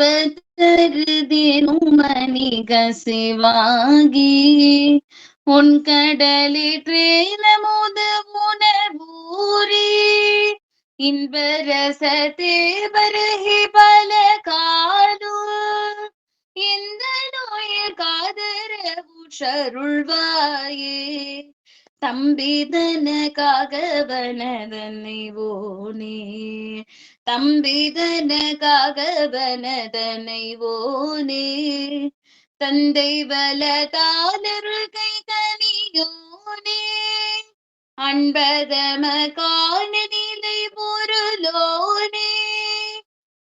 ಬದರದೇನು ಮನಿಗ ಸಿವಾಗಿ உன் கடலிற்றேல முது உணவூரி இன்பரசத்தே வருகி பல காலு இந்த நோய் காதர உஷருள்வாயே தம்பிதனக்காக வனதனை ஓனே. தம்பிதனக்காக ஓனே தந்தை வலதானருகை கை கனியோனே அன்பதம காண நிலை பொருளோனே.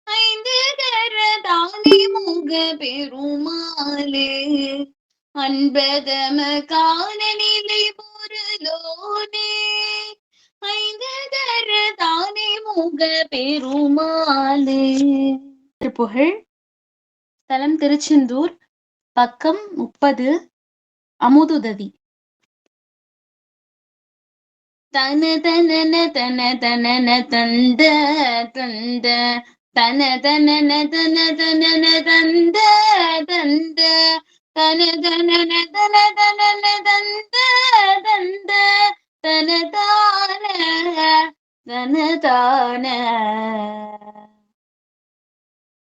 ஐந்து கரதானே முக பெருமாளே அன்பதம காண நிலை பொருளோனே. ஐந்து கர தானே முக பெருமாளே. திருப்புகழ் ஸ்தலம் திருச்செந்தூர் பக்கம் முப்பது அமுதுதவி. தன தனன தன தனன தந்த தந்த. தன தனன தன தனன தந்த தந்த. தன தனன தன தனன தந்த தந்த. தனதான தனதான.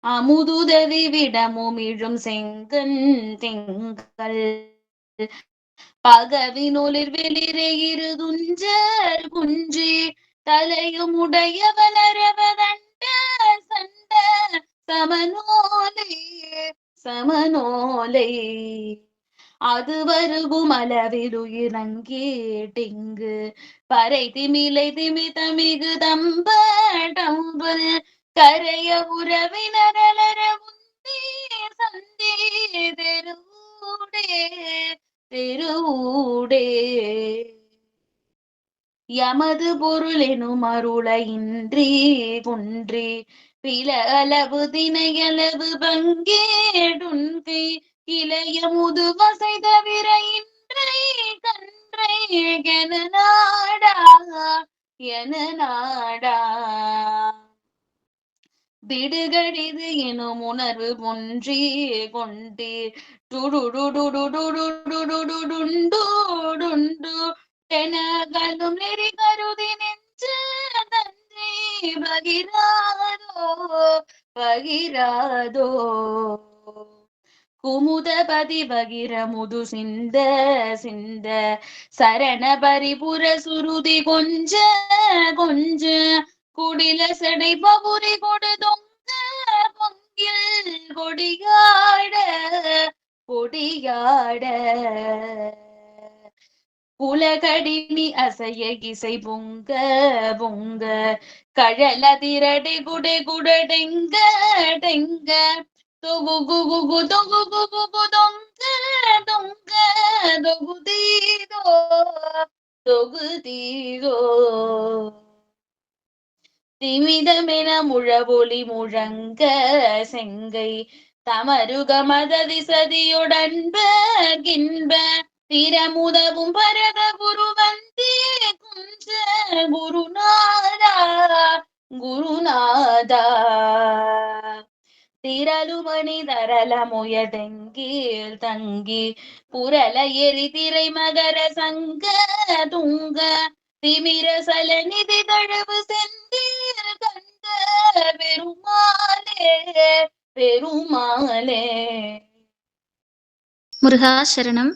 அமுதுதவி விடமுமிழும் செங்கன் திங்கள். பகவினுளிர் வெளிரே இரு துஞ்சர் குன்றி. தலையும் உடையவன் அரவதண்ட சண்ட சமநோலே சமநோலே. அது வருகும் அளவிலுயிரங்கேட்டிங்கு பறை திமிலை திமி தமிகு தம்படம்பல் கரைய உறவினரலர உந்தே சந்தே தெருடே தெருடே யமது பொருளெனும் அருள இன்றி குன்றி பில அளவு தினையளவு பங்கேடுன்கை இளைய முதுவசை தவிர இன்றை கன்றை என நாடா என நாடா. திடுகடிது எனும் உணர்வு ஒன்றே கொண்டு டெனகலும் நெறி கருதி நெஞ்சு தந்தை பகிராதோ பகிராதோ. குமுதபதி பகிர முது சிந்த சிந்த. சரண பரிபுர சுருதி கொஞ்ச கொஞ்ச. குடில செடை பபுரி கொடு தொங்க பொங்கில் கொடியாட கொடியாட குலகடினி அசைய இசை பொங்க பொங்க. கழல திரடி குடை குடடெங்க டெங்க. தொகு குகு கு தொகு குகு கு தொங்க தொங்க தொகு தீதோ தொகு தீதோ திமிதமென முழவொளி முழங்க செங்கை தமருக மததி சதியுடன்பகின்ப திறமுதவும் பரத திரளுமணி தரல முயதெங்கீர் தங்கி புரல எரி திரை மகர சங்க துங்க திமிர சல நிதி தழவு செந்தீர் கண்ட பெருமாளே பெருமாளே. முருகா சரணம்.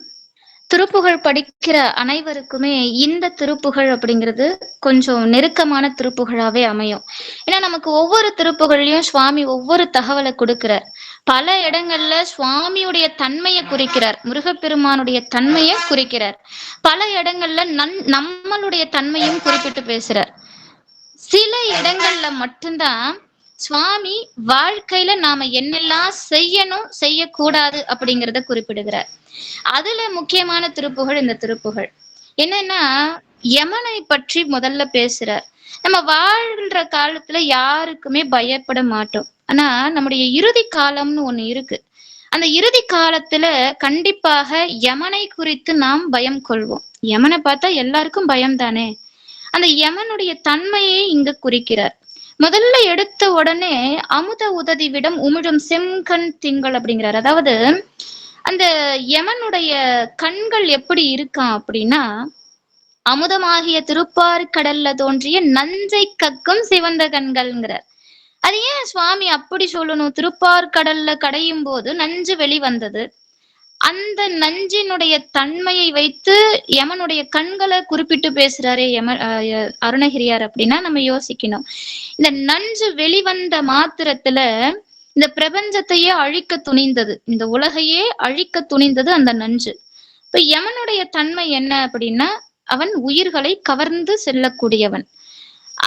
திருப்புகழ் படிக்கிற அனைவருக்குமே இந்த திருப்புகழ் அப்படிங்கிறது கொஞ்சம் நெருக்கமான திருப்புகழாவே அமையும். ஏன்னா நமக்கு ஒவ்வொரு திருப்புகழ்லயும் சுவாமி ஒவ்வொரு தகவலை கொடுக்கிறார். பல இடங்கள்ல சுவாமியுடைய தன்மையை குறிக்கிறார். முருகப்பெருமானுடைய தன்மையை குறிக்கிறார். பல இடங்கள்ல நன் நம்மளுடைய தன்மையும் குறிப்பிட்டு பேசுறார். சில இடங்கள்ல மட்டும்தான் சுவாமி வாழ்க்கையில நாம என்னெல்லாம் செய்யணும் செய்யக்கூடாது அப்படிங்கிறத குறிப்பிடுகிறார். அதுல முக்கியமான திருப்புகழ் இந்த திருப்புகழ் என்னன்னா யமனை பற்றி முதல்ல பேசுறார். நம்ம வாழ்ற காலத்துல யாருக்குமே பயப்பட மாட்டோம். ஆனா நம்முடைய இறுதி காலம்னு ஒண்ணு இருக்கு. அந்த இறுதி காலத்துல கண்டிப்பாக யமனை குறித்து நாம் பயம் கொள்வோம். யமனை பார்த்தா எல்லாருக்கும் பயம் தானே அந்த யமனுடைய தன்மையை இங்க குறிக்கிறார். முதல்ல எடுத்த உடனே அமுத உததிவிடம் உமிழும் செம்கண் திங்கள் அப்படிங்கிறார். அதாவது அந்த யமனுடைய கண்கள் எப்படி இருக்கான் அப்படின்னா அமுதமாகிய திருப்பார் கடல்ல தோன்றிய நஞ்சை கக்கும் சிவந்த கண்கள்ங்கிறார். அது ஏன் சுவாமி அப்படி சொல்லணும்? திருப்பார் கடல்ல கடையும் போது நஞ்சு வெளிவந்தது அந்த நஞ்சினுடைய தன்மையை வைத்து யமனுடைய கண்களை குறிப்பிட்டு பேசுறாரே யம அஹ் அருணகிரியார் அப்படின்னா நம்ம யோசிக்கணும். இந்த நஞ்சு வெளிவந்த மாத்திரத்துல இந்த பிரபஞ்சத்தையே அழிக்க துணிந்தது. இந்த உலகையே அழிக்க துணிந்தது அந்த நஞ்சு. இப்ப யமனுடைய தன்மை என்ன அப்படின்னா அவன் உயிர்களை கவர்ந்து செல்லக்கூடியவன்.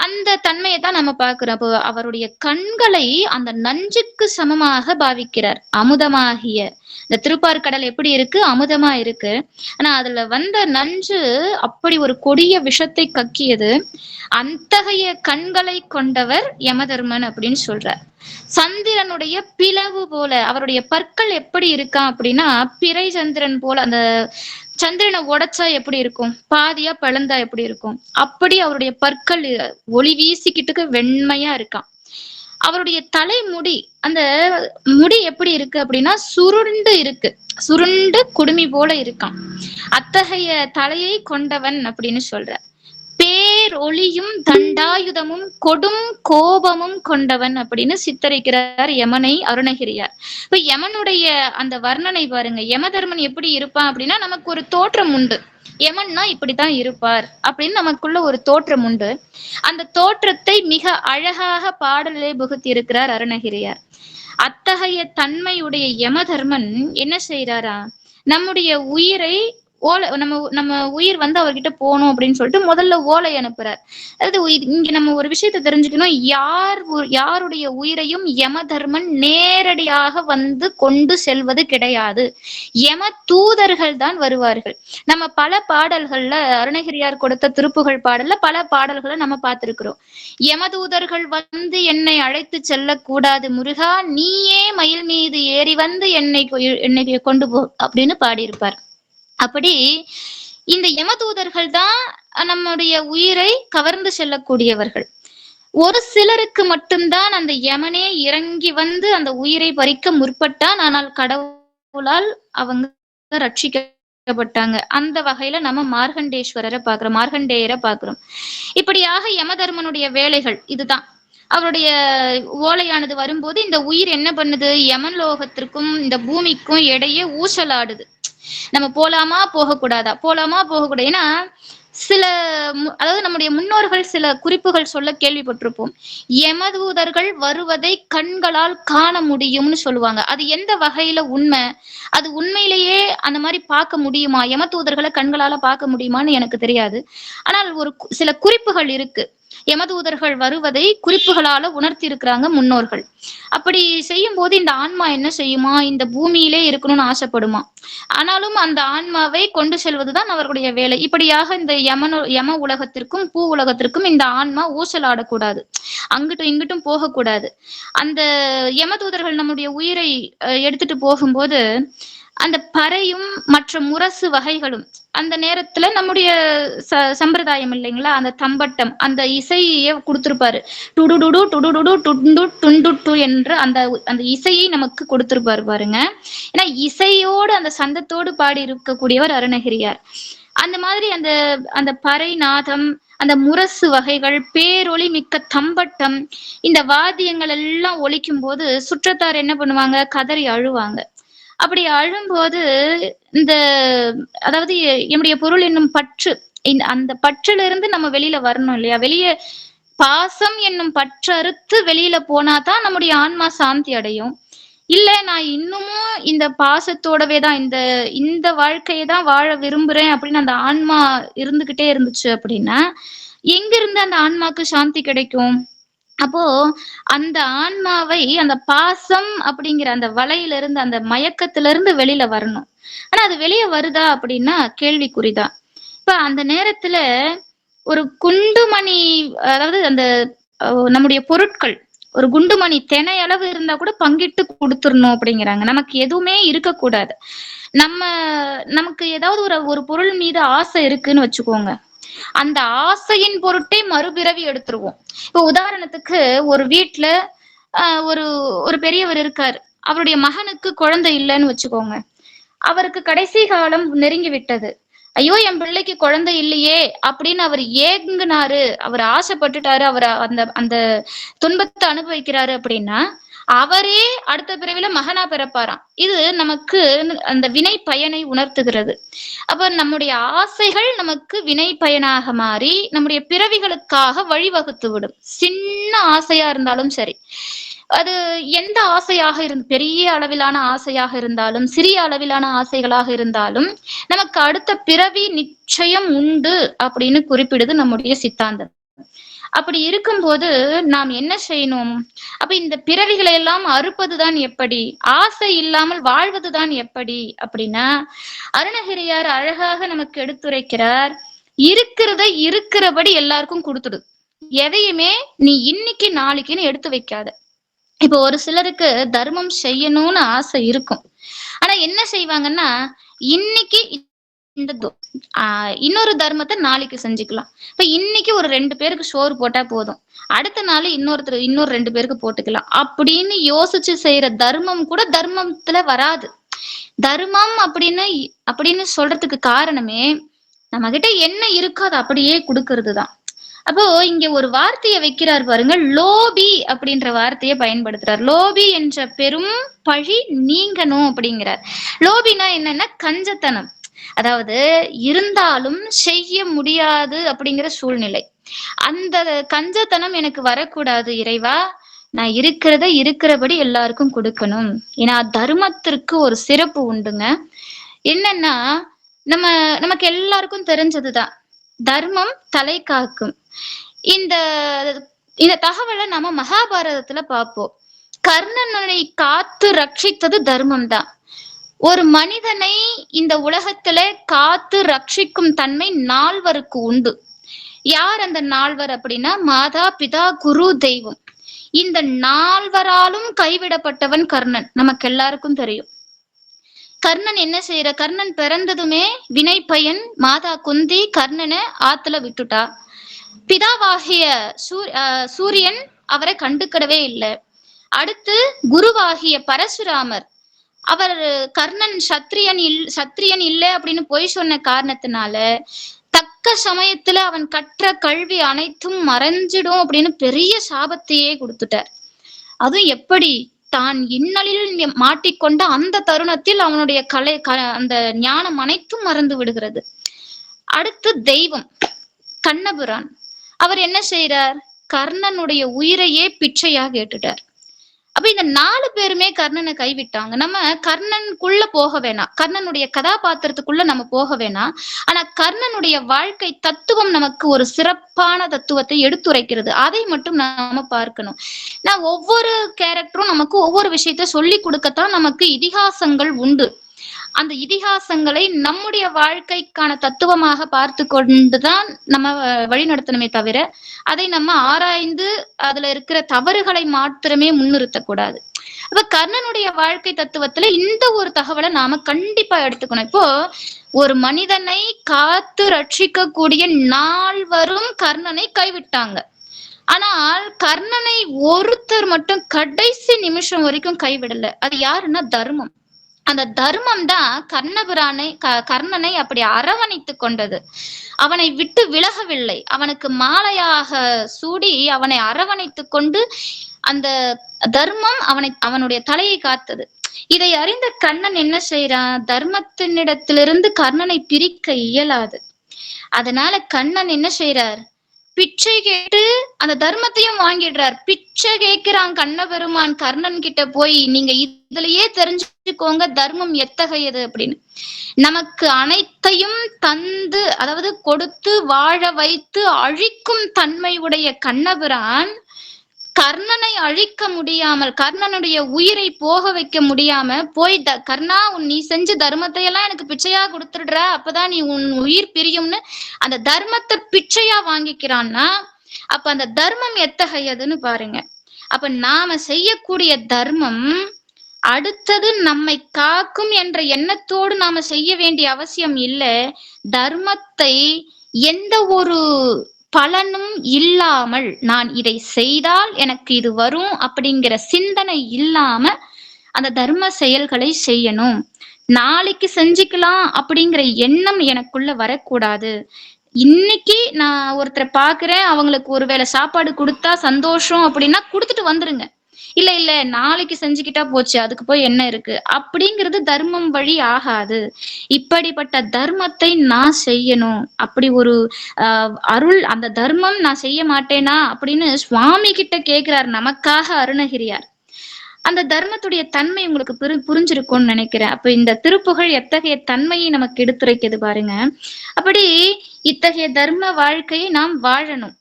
அந்த தன்மையை தான் நம்ம பார்க்கிறோம். அப்போ அவருடைய கண்களை அந்த நஞ்சுக்கு சமமாக பாவிக்கிறார். அமுதமாகிய இந்த திருப்பார்கடல் எப்படி இருக்கு? அமுதமா இருக்கு. ஆனா அதுல வந்த நஞ்சு அப்படி ஒரு கொடிய விஷத்தை கக்கியது. அத்தகைய கண்களை கொண்டவர் யமதர்மன் அப்படின்னு சொல்றார். சந்திரனுடைய பிளவு போல அவருடைய பற்கள் எப்படி இருக்கான் அப்படின்னா பிறை சந்திரன் போல அந்த சந்திரனை உடைச்சா எப்படி இருக்கும்? பாதியா பிளந்தா எப்படி இருக்கும்? அப்படி அவருடைய பற்கள் ஒளி வீசிக்கிட்டுக்கு வெண்மையா இருக்கான் அவருடைய தலைமுடி அந்த முடி எப்படி இருக்கு அப்படின்னா சுருண்டு இருக்கு. சுருண்டு குடுமி போல இருக்கான் அத்தகைய தலையை கொண்டவன் அப்படின்னு சொல்ற பேர் ஒளியும் தண்டாயுதமும் கொடும் கோபமும் கொண்டவன் அப்படின்னு சித்தரிக்கிறார் யமனை அருணகிரியார். இப்ப யமனுடைய அந்த வர்ணனை பாருங்க. யமதர்மன் எப்படி இருப்பான் அப்படின்னா நமக்கு ஒரு தோற்றம் உண்டு. யமன்னா இப்படித்தான் இருப்பார் அப்படின்னு நமக்குள்ள ஒரு தோற்றம் உண்டு. அந்த தோற்றத்தை மிக அழகாக பாடலே புகுத்தி இருக்கிறார் அருணகிரியார். அத்தகைய தன்மையுடைய யமதர்மன் என்ன செய்யறாரா நம்முடைய உயிரை ஓலை நம்ம நம்ம உயிர் வந்து அவர்கிட்ட போகணும் அப்படின்னு சொல்லிட்டு முதல்ல ஓலை அனுப்புறார். அதாவது உயிர்- இங்க நம்ம ஒரு விஷயத்த தெரிஞ்சுக்கணும். யார் உ- யாருடைய உயிரையும் யமதர்மன் நேரடியாக வந்து கொண்டு செல்வது கிடையாது. யம தூதர்கள் தான் வருவார்கள். நம்ம பல பாடல்கள்ல அருணகிரியார் கொடுத்த திருப்புகழ் பாடல்ல பல பாடல்களை நம்ம பார்த்திருக்கிறோம். யமதூதர்கள் வந்து என்னை அழைத்து செல்லக்கூடாது முருகா நீயே மயில் மீது ஏறி வந்து என்னை கொ- என்னை கொண்டு போ அப்படின்னு பாடியிருப்பார். அப்படி இந்த யமதூதர்கள் தான் நம்முடைய உயிரை கவர்ந்து செல்லக்கூடியவர்கள். ஒரு சிலருக்கு மட்டும்தான் அந்த யமனே இறங்கி வந்து அந்த உயிரை பறிக்க முற்பட்டான் ஆனால் கடவுளால் அவங்க ரட்சிக்கப்பட்டாங்க. அந்த வகையில நம்ம மார்கண்டேஸ்வரரை பாக்குறோம் மார்கண்டேயரை பாக்குறோம் இப்படியாக யமதர்மனுடைய வேலைகள் இதுதான். அவருடைய ஓலையானது வரும்போது இந்த உயிர் என்ன பண்ணுது? யமன் லோகத்திற்கும் இந்த பூமிக்கும் இடையே ஊசலாடுது. நம்ம போலாமா போகக்கூடாதா? போலாமா போகக்கூடாது? ஏன்னா சில அதாவது நம்முடைய முன்னோர்கள் சில குறிப்புகள் சொல்ல கேள்விப்பட்டிருப்போம். எமதூதர்கள் வருவதை கண்களால் காண முடியும்னு சொல்லுவாங்க. அது எந்த வகையில உண்மை? அது உண்மையிலேயே அந்த மாதிரி பார்க்க முடியுமா? எமதூதர்களை கண்களால பார்க்க முடியுமான்னு எனக்கு தெரியாது. ஆனால் ஒரு சில குறிப்புகள் இருக்கு. யமதூதர்கள் வருவதை குறிப்புகளால உணர்த்தி இருக்கிறாங்க முன்னோர்கள். அப்படி செய்யும் போது இந்த ஆன்மா என்ன செய்யுமா? இந்த பூமியிலே இருக்கணும்னு ஆசைப்படுமா? ஆனாலும் அந்த ஆன்மாவை கொண்டு செல்வதுதான் அவர்களுடைய வேலை. இப்படியாக இந்த யமனு யம உலகத்திற்கும் பூ உலகத்திற்கும் இந்த ஆன்மா ஊசலாடக்கூடாது. அங்கிட்டும் இங்கிட்டும் போகக்கூடாது. அந்த யமதூதர்கள் நம்முடைய உயிரை அஹ், எடுத்துட்டு போகும்போது அந்த பறையும் மற்ற முரசு வகைகளும் அந்த நேரத்துல நம்முடைய ச சம்பிரதாயம் இல்லைங்களா? அந்த தம்பட்டம் அந்த இசையை கொடுத்திருப்பாரு. டுடுடுடு டுடுடுடு டுண்டு டுண்டு டு என்று அந்த அந்த இசையை நமக்கு கொடுத்திருப்பாரு பாருங்க. ஏன்னா இசையோடு அந்த சந்தத்தோடு பாடி இருக்கக்கூடியவர் அருணகிரியார். அந்த மாதிரி அந்த அந்த பறை நாதம் அந்த முரசு வகைகள் பேரொளி மிக்க தம்பட்டம் இந்த வாத்தியங்கள் எல்லாம் ஒழிக்கும் போது சுற்றத்தார் என்ன பண்ணுவாங்க? கதறி அழுவாங்க. அப்படி அழும்போது இந்த அதாவது என்னுடைய பொருள் என்னும் பற்று இந்த அந்த பற்றுல இருந்து நம்ம வெளியில வரணும் இல்லையா? வெளியே பாசம் என்னும் பற்றறுத்து வெளியில போனாதான் நம்முடைய ஆன்மா சாந்தி அடையும். இல்ல நான் இன்னமும் இந்த பாசத்தோடவே தான் இந்த இந்த வாழ்க்கையை தான் வாழ விரும்புறேன் அப்படின்னு அந்த ஆன்மா இருந்துகிட்டே இருந்துச்சு அப்படின்னா எங்க இருந்து அந்த ஆன்மாக்கு சாந்தி கிடைக்கும்? அப்போ அந்த ஆன்மாவை அந்த பாசம் அப்படிங்கிற அந்த வலையில இருந்து அந்த மயக்கத்துல இருந்து வெளியில வரணும். ஆனா அது வெளியே வருதா அப்படின்னா கேள்விக்குறிதான். இப்ப அந்த நேரத்துல ஒரு குண்டுமணி அதாவது அந்த நம்முடைய பொருட்கள் ஒரு குண்டுமணி தினை அளவு இருந்தா கூட பங்கிட்டு கொடுத்துடணும் அப்படிங்கிறாங்க. நமக்கு எதுவுமே இருக்கக்கூடாது. நம்ம நமக்கு ஏதாவது ஒரு ஒரு பொருள் மீது ஆசை இருக்குன்னு வச்சுக்கோங்க. அந்த ஆசையின் பொருட்டே மறுபிறவி எடுத்துருவோம். இப்போ உதாரணத்துக்கு ஒரு வீட்டுல ஒரு ஒரு பெரியவர் இருக்காரு. அவருடைய மகனுக்கு குழந்தை இல்லைன்னு வச்சுக்கோங்க. அவருக்கு கடைசி காலம் நெருங்கி விட்டது. ஐயோ என் பிள்ளைக்கு குழந்தை இல்லையே அப்படின்னு அவர் ஏங்குனாரு. அவர் ஆசைப்பட்டுட்டாரு. அவர் அந்த அந்த துன்பத்தை அனுபவிக்கிறாரு அப்படின்னா அவரே அடுத்த பிறவில மகனா பிறப்பாராம். இது நமக்கு அந்த வினை பயனை உணர்த்துகிறது. அப்ப நம்முடைய ஆசைகள் நமக்கு வினை பயனாக மாறி நம்முடைய பிறவிகளுக்காக வழிவகுத்து விடும். சின்ன ஆசையா இருந்தாலும் சரி. அது எந்த ஆசையாக இருந்து பெரிய அளவிலான ஆசையாக இருந்தாலும் சிறிய அளவிலான ஆசைகளாக இருந்தாலும் நமக்கு அடுத்த பிறவி நிச்சயம் உண்டு அப்படின்னு குறிப்பிடுது நம்முடைய சித்தாந்தம். அப்படி இருக்கும்போது நாம் என்ன செய்யணும்? அப்ப இந்த பிறவிகளை எல்லாம் அறுப்பதுதான் எப்படி? ஆசை இல்லாமல் வாழ்வதுதான் எப்படி? அப்படின்னா அருணகிரியார் அழகாக நமக்கு எடுத்துரைக்கிறார் இருக்கிறத இருக்கிறபடி எல்லாருக்கும் கொடுத்துடு. எதையுமே நீ இன்னைக்கு நாளைக்குன்னு எடுத்து வைக்காத. இப்போ ஒரு சிலருக்கு தர்மம் செய்யணும்னு ஆசை இருக்கும். ஆனா என்ன செய்வாங்கன்னா இன்னைக்கு இந்த ஆஹ் இன்னொரு தர்மத்தை நாளைக்கு செஞ்சுக்கலாம். இப்ப இன்னைக்கு ஒரு ரெண்டு பேருக்கு சோறு போட்டா போதும். அடுத்த நாள் இன்னொருத்தர் இன்னொரு ரெண்டு பேருக்கு போட்டுக்கலாம். அப்படின்னு யோசிச்சு செய்யற தர்மம் கூட தர்மத்துல வராது. தர்மம் அப்படின்னு அப்படின்னு சொல்றதுக்கு காரணமே நம்ம கிட்ட என்ன இருக்கோ அதை அப்படியே கொடுக்கறது தான் அப்போ இங்க ஒரு வார்த்தையை வைக்கிறார் பாருங்க லோபி அப்படின்ற வார்த்தையை பயன்படுத்துறார். லோபி என்ற பெரும் பழி நீங்கணும் அப்படிங்கிறார். லோபினா என்னன்னா கஞ்சத்தனம். அதாவது இருந்தாலும் செய்ய முடியாது அப்படிங்கிற சூழ்நிலை. அந்த கஞ்சத்தனம் எனக்கு வரக்கூடாது இறைவா. நான் இருக்கிறத இருக்கிறபடி எல்லாருக்கும் கொடுக்கணும். ஏன்னா தர்மத்திற்கு ஒரு சிறப்பு உண்டுங்க. என்னன்னா நம்ம நமக்கு எல்லாருக்கும் தெரிஞ்சதுதான். தர்மம் தலை காக்கும். இந்த இந்த தகவலை நாம மகாபாரதத்துல பார்ப்போம். கர்ணனை காத்து ரட்சித்தது தர்மம் தான் ஒரு மனிதனை இந்த உலகத்துல காத்து ரட்சிக்கும் தன்மை நால்வருக்கு உண்டு. யார் அந்த நால்வர் அப்படின்னா? மாதா பிதா குரு தெய்வம். இந்த நால்வராலும் கைவிடப்பட்டவன் கர்ணன். நமக்கு எல்லாருக்கும் தெரியும். கர்ணன் என்ன செய்யற? கர்ணன் பிறந்ததுமே வினை பயன் மாதா குந்தி கர்ணனை ஆத்துல விட்டுட்டா. பிதாவாகிய ஆஹ் சூரியன் அவரை கண்டுக்கிடவே இல்லை. அடுத்து குருவாகிய பரசுராமர். அவர் கர்ணன் சத்திரியன் இல் சத்திரியன் இல்லை அப்படின்னு பொய் சொன்ன காரணத்தினால தக்க சமயத்துல அவன் கற்ற கல்வி அனைத்தும் மறைஞ்சிடும் அப்படின்னு பெரிய சாபத்தையே கொடுத்துட்டார். அதுவும் எப்படி? தான் இன்னலில் மாட்டிக்கொண்ட அந்த தருணத்தில் அவனுடைய கலை க- அந்த ஞானம் அனைத்தும் மறந்து விடுகிறது. அடுத்து தெய்வம் கண்ணபுரான். அவர் என்ன செய்யறார் கர்ணனுடைய உயிரையே பிச்சையாக கேட்டுட்டார் அப்ப இந்த நாலு பேருமே கர்ணனை கைவிட்டாங்க. நம்ம கர்ணனுக்குள்ள போக வேணாம். கர்ணனுடைய கதாபாத்திரத்துக்குள்ள நம்ம போக வேணாம். ஆனா கர்ணனுடைய வாழ்க்கை தத்துவம் நமக்கு ஒரு சிறப்பான தத்துவத்தை எடுத்துரைக்கிறது. அதை மட்டும் நாம பார்க்கணும். நான் ஒவ்வொரு கேரக்டரும் நமக்கு ஒவ்வொரு விஷயத்த சொல்லி கொடுக்கத்தான் நமக்கு இதிகாசங்கள் உண்டு. அந்த இதிகாசங்களை நம்முடைய வாழ்க்கைக்கான தத்துவமாக பார்த்து கொண்டுதான் நம்ம வழி நடத்தணுமே தவிர அதை நம்ம ஆராய்ந்து அதுல இருக்கிற தவறுகளை மாத்திரமே முன்னிறுத்தக்கூடாது. அப்ப கர்ணனுடைய வாழ்க்கை தத்துவத்துல இந்த ஒரு தகவலை நாம கண்டிப்பா எடுத்துக்கணும். இப்போ ஒரு மனிதனை காத்து ரட்சிக்க கூடிய நால்வரும் கர்ணனை கைவிட்டாங்க. ஆனால் கர்ணனை ஒருத்தர் மட்டும் கடைசி நிமிஷம் வரைக்கும் கைவிடல. அது யாருன்னா தர்மம். அந்த தர்மம் தான் கர்ணபுரானை க- கர்ணனை அப்படி அரவணைத்து கொண்டது. அவனை விட்டு விலகவில்லை. அவனுக்கு மாலையாக சூடி அவனை அரவணைத்து கொண்டு அந்த தர்மம் அவனை அவனுடைய தலையை காத்தது. இதை அறிந்த கண்ணன் என்ன செய்யறான் தர்மத்தினிடத்திலிருந்து கர்ணனை பிரிக்க இயலாது. அதனால கண்ணன் என்ன செய்யறார் பிச்சை கேட்டு அந்த தர்மத்தையும் வாங்கிடுறார். பிச்சை கேட்கிறான் கண்ணபெருமான். கர்ணன் கிட்ட போய் நீங்க இதுலயே தெரிஞ்சு தெரிஞ்சுக்கோங்க தர்மம் எத்தகையது அப்படின்னு. நமக்கு அனைத்தையும் தந்து அதாவது கொடுத்து வாழ வைத்து அழிக்கும் தன்மை உடைய கண்ணபிரான் கர்ணனை அழிக்க முடியாமல் கர்ணனுடைய உயிரை போக வைக்க முடியாம போய் த கர்ணா உன் நீ செஞ்ச தர்மத்தை எல்லாம் எனக்கு பிச்சையா கொடுத்துடுற அப்பதான் நீ உன் உயிர் பிரியும்னு அந்த தர்மத்தை பிச்சையா வாங்கிக்கிறான்னா அப்ப அந்த தர்மம் எத்தகையதுன்னு பாருங்க. அப்ப நாம செய்யக்கூடிய தர்மம் அடுத்தது நம்மை காக்கும் என்ற எண்ணத்தோடு நாம செய்ய வேண்டிய அவசியம் இல்லை. தர்மத்தை எந்த ஒரு பலனும் இல்லாமல் நான் இதை செய்தால் எனக்கு இது வரும் அப்படிங்கிற சிந்தனை இல்லாம அந்த தர்ம செயல்களை செய்யணும். நாளைக்கு செஞ்சுக்கலாம் அப்படிங்கிற எண்ணம் எனக்குள்ள வரக்கூடாது. இன்னைக்கு நான் ஒருத்தரை பாக்குறேன் அவங்களுக்கு ஒருவேளை சாப்பாடு கொடுத்தா சந்தோஷம் அப்படின்னா கொடுத்துட்டு வந்துருங்க. இல்ல இல்ல நாளைக்கு செஞ்சுக்கிட்டா போச்சு அதுக்கு போய் என்ன இருக்கு? அப்படிங்கிறது தர்மம் வழி ஆகாது. இப்படிப்பட்ட தர்மத்தை நான் செய்யணும். அப்படி ஒரு அருள் அந்த தர்மம் நான் செய்ய மாட்டேனா? அப்படின்னு சுவாமி கிட்ட கேக்குறார் நமக்காக அருணகிரியார். அந்த தர்மத்துடைய தன்மை உங்களுக்கு புரி புரிஞ்சிருக்கும்னு நினைக்கிறேன். அப்ப இந்த திருப்புகழ் எத்தகைய தன்மையை நமக்கு எடுத்துரைக்குது பாருங்க. அப்படி இத்தகைய தர்ம வாழ்க்கையை நாம் வாழணும்.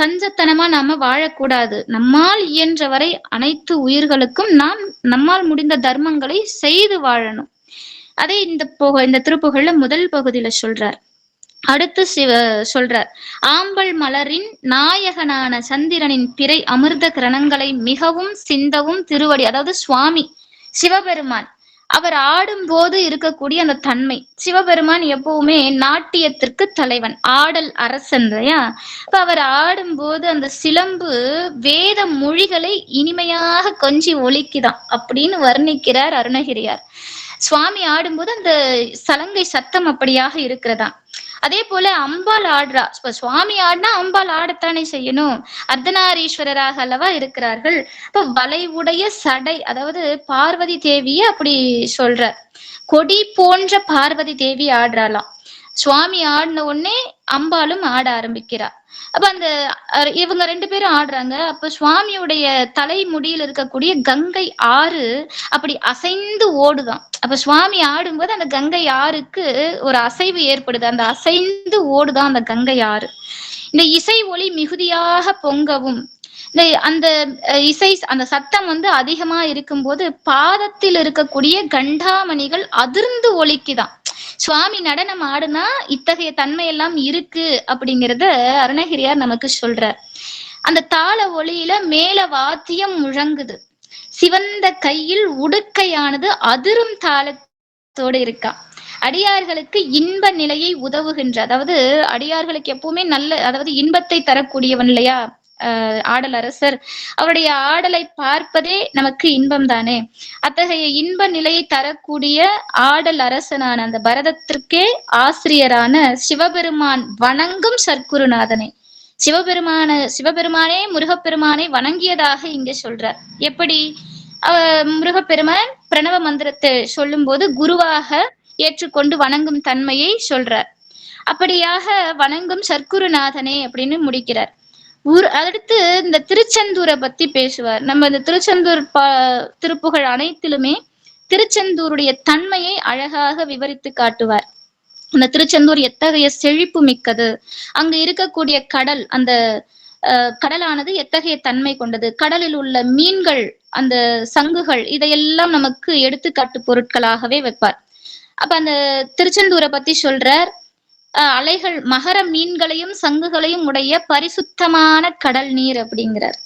கஞ்சத்தனமா நாம வாழக்கூடாது. நம்மால் இயன்ற வரை அனைத்து உயிர்களுக்கும் நாம் நம்மால் முடிந்த தர்மங்களை செய்து வாழணும். அதே இந்த புக இந்த திருப்புகழ்ல முதல் பகுதியில சொல்றார். அடுத்து சிவ சொல்றார். ஆம்பல் மலரின் நாயகனான சந்திரனின் பிறை அமிர்த கிரணங்களை மிகவும் சிந்தவும் திருவடி அதாவது சுவாமி சிவபெருமான் அவர் ஆடும்போது இருக்கக்கூடிய அந்த தன்மை. சிவபெருமான் எப்பவுமே நாட்டியத்திற்கு தலைவன் ஆடல் அரசன் இல்லையா? இப்ப அவர் ஆடும்போது அந்த சிலம்பு வேத மொழிகளை இனிமையாக கொஞ்சி ஒழிக்குதான் அப்படின்னு வர்ணிக்கிறார் அருணகிரியார். சுவாமி ஆடும்போது அந்த சலங்கை சத்தம் அப்படியாக இருக்கிறதா அதே போல அம்பாள் ஆடுறா. இப்ப சுவாமி ஆடினா அம்பாள் ஆடத்தானே செய்யணும்? அர்த்தநாரீஸ்வரராக அல்லவா இருக்கிறார்கள்? இப்ப வளைவுடைய சடை அதாவது பார்வதி தேவிய அப்படி சொல்ற. கொடி போன்ற பார்வதி தேவி ஆடுறாளாம். சுவாமி ஆடின உடனே அம்பாளும் ஆட ஆரம்பிக்கிறா. அப்ப அந்த அஹ், இவங்க ரெண்டு பேரும் ஆடுறாங்க. அப்ப சுவாமியுடைய தலைமுடியில் இருக்கக்கூடிய கங்கை ஆறு அப்படி அசைந்து ஓடுதான். அப்ப சுவாமி ஆடும்போது அந்த கங்கை ஆறுக்கு ஒரு அசைவு ஏற்படுது. அந்த அசைந்து ஓடுதான் அந்த கங்கை ஆறு. இந்த இசை ஒளி மிகுதியாக பொங்கவும். இந்த அந்த இசை அந்த சத்தம் வந்து அதிகமா இருக்கும்போது பாதத்தில் இருக்கக்கூடிய கண்டாமணிகள் அதிர்ந்து ஒலிக்குதான். சுவாமி நடனம் ஆடுனா இத்தகைய தன்மை எல்லாம் இருக்கு அப்படிங்கிறத அருணகிரியார் நமக்கு சொல்றார். அந்த தாள ஒளியில மேல வாத்தியம் முழங்குது. சிவந்த கையில் உடுக்கையானது அதிரும் தாளத்தோடு இருக்கா. அடியார்களுக்கு இன்ப நிலையை உதவுகின்ற அதாவது அடியார்களுக்கு எப்பவுமே நல்ல அதாவது இன்பத்தை தரக்கூடியவன் இல்லையா? ஆடல் அரசர். அவருடைய ஆடலை பார்ப்பதே நமக்கு இன்பம் தானே அத்தகைய இன்ப நிலையை தரக்கூடிய ஆடல் அரசனான அந்த பரதத்திற்கே ஆசிரியரான சிவபெருமான் வணங்கும் சர்க்குருநாதனே. சிவபெருமான சிவபெருமானே முருகப்பெருமானை வணங்கியதாக இங்க சொல்றார். எப்படி? அஹ் முருகப்பெருமான் பிரணவ மந்திரத்தை சொல்லும்போது குருவாக ஏற்றுக்கொண்டு வணங்கும் தன்மையை சொல்றார். அப்படியாக வணங்கும் சர்க்குருநாதனே அப்படின்னு முடிக்கிறார். ஊர் அடுத்து இந்த திருச்செந்தூரை பத்தி பேசுவார். நம்ம இந்த திருச்செந்தூர் ப திருப்புகழ் அனைத்திலுமே திருச்செந்தூருடைய தன்மையை அழகாக விவரித்து காட்டுவார். அந்த திருச்செந்தூர் எத்தகைய செழிப்பு மிக்கது? அங்கு இருக்கக்கூடிய கடல் அந்த அஹ், கடலானது எத்தகைய தன்மை கொண்டது? கடலில் உள்ள மீன்கள் அந்த சங்குகள் இதையெல்லாம் நமக்கு எடுத்துக்காட்டு பொருட்களாகவே வைப்பார். அப்ப அந்த திருச்செந்தூரை பத்தி சொல்றார். அலைகள் மகர மீன்களையும் சங்குகளையும் உடைய பரிசுத்தமான கடல் நீர் அப்படிங்கிறார்.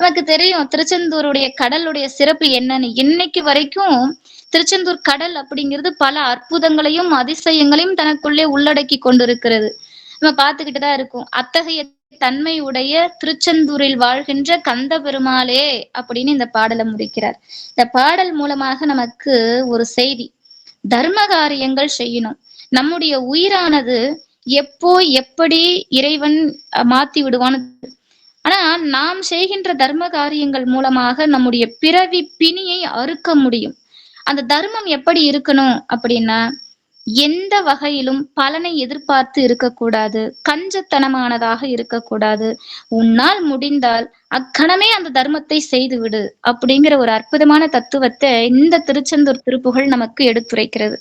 நமக்கு தெரியும் திருச்செந்தூருடைய கடலுடைய சிறப்பு என்னன்னு. இன்னைக்கு வரைக்கும் திருச்செந்தூர் கடல் அப்படிங்கிறது பல அற்புதங்களையும் அதிசயங்களையும் தனக்குள்ளே உள்ளடக்கி கொண்டிருக்கிறது. நம்ம பார்த்துக்கிட்டு தான் இருக்கோம். அத்தகைய தன்மை உடைய திருச்செந்தூரில் வாழ்கின்ற கந்த பெருமாளே அப்படின்னு இந்த பாடலை முடிக்கிறார். இந்த பாடல் மூலமாக நமக்கு ஒரு செய்தி. தர்ம காரியங்கள் செய்யணும். நம்முடைய உயிரானது எப்போ எப்படி இறைவன் மாத்தி விடுவான்னு ஆனா நாம் செய்கின்ற தர்ம காரியங்கள் மூலமாக நம்முடைய பிறவி பிணியை அறுக்க முடியும். அந்த தர்மம் எப்படி இருக்கணும் அப்படின்னா எந்த வகையிலும் பலனை எதிர்பார்த்து இருக்கக்கூடாது. கஞ்சத்தனமானதாக இருக்கக்கூடாது. உன்னால் முடிந்தால் அக்கணமே அந்த தர்மத்தை செய்து விடு அப்படிங்கிற ஒரு அற்புதமான தத்துவத்தை இந்த திருச்செந்தூர் திருப்புகழ் நமக்கு எடுத்துரைக்கிறது.